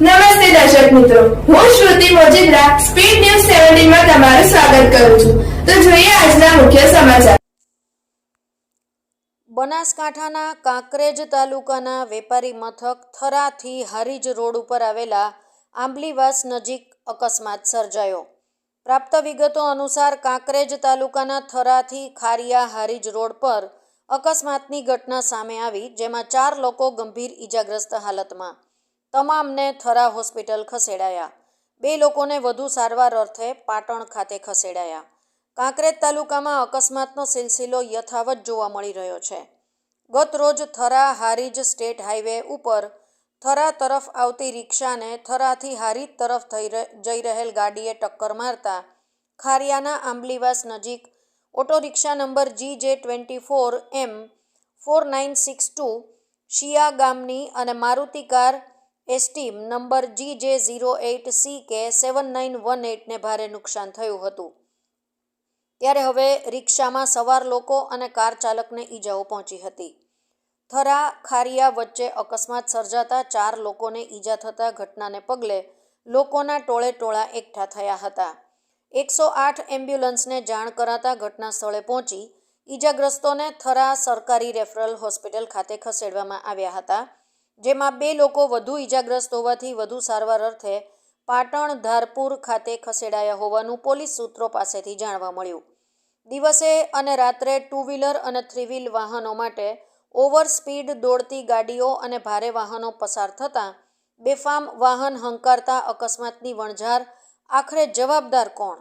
નમસ્તે દર્શક મિત્રો. હું શ્રુતિ મોજીદ્રા સ્પીડ ન્યૂઝ સેવન્ટીનમાં તમારું સ્વાગત કરું છું. તો જોઈએ આજના મુખ્ય સમાચાર. બનાસકાંઠાના કાંકરેજ તાલુકાના વેપારી મથક થરાથી હારીજ રોડ ઉપર આવેલા આંબલીવાસ નજીક અકસ્માત સર્જાયો. પ્રાપ્ત વિગતો અનુસાર કાંકરેજ તાલુકાના થરાથી ખારિયા હારીજ રોડ પર અકસ્માતની ઘટના સામે આવી, જેમાં ચાર લોકો ગંભીર ઈજાગ્રસ્ત હાલતમાં. તમામને થરા હોસ્પિટલ ખસેડાયા. બે લોકોને વધુ સારવાર અર્થે પાટણ ખાતે ખસેડાયા. કાંકરેજ તાલુકામાં અકસ્માતનો સિલસિલો યથાવત જોવા મળી રહ્યો છે. ગત રોજ થરા હારીજ સ્ટેટ હાઈવે ઉપર થરા તરફ આવતી રિક્ષાને થરાથી હારીજ તરફ થઈ જઈ રહેલ ગાડીએ ટક્કર મારતા ખારિયાના આંબલીવાસ નજીક auto rickshaw number G J twenty four M four nine six two શિયા ગામની અને Maruti car Esteem number G J zero eight C કે સેવન નાઇન વન એઇટને ભારે નુકસાન થયું હતું. ત્યારે હવે રિક્ષામાં સવાર લોકો અને કાર ચાલકને ઈજાઓ પહોંચી હતી. થરા ખારિયા વચ્ચે અકસ્માત સર્જાતા ચાર લોકોને ઈજા થતા ઘટનાને પગલે લોકોના ટોળે ટોળા એકઠા થયા હતા. એકસો આઠ એમ્બ્યુલન્સને જાણ કરાતા ઘટના સ્થળે પહોંચી ઈજાગ્રસ્તોને થરા સરકારી રેફરલ હોસ્પિટલ ખાતે ખસેડવામાં આવ્યા હતા. જેમાં બે લોકો વધુ ઈજાગ્રસ્ત હોવાથી વધુ સારવાર અર્થે પાટણ ધારપુર ખાતે ખસેડાયા હોવાનું પોલીસ સૂત્રો પાસેથી જાણવા મળ્યું. દિવસે અને રાત્રે ટુ વ્હીલર અને થ્રી વ્હીલ વાહનો માટે ઓવર સ્પીડ દોડતી ગાડીઓ અને ભારે વાહનો પસાર થતાં બેફામ વાહન હંકારતા અકસ્માતની વણઝાર. આખરે જવાબદાર કોણ?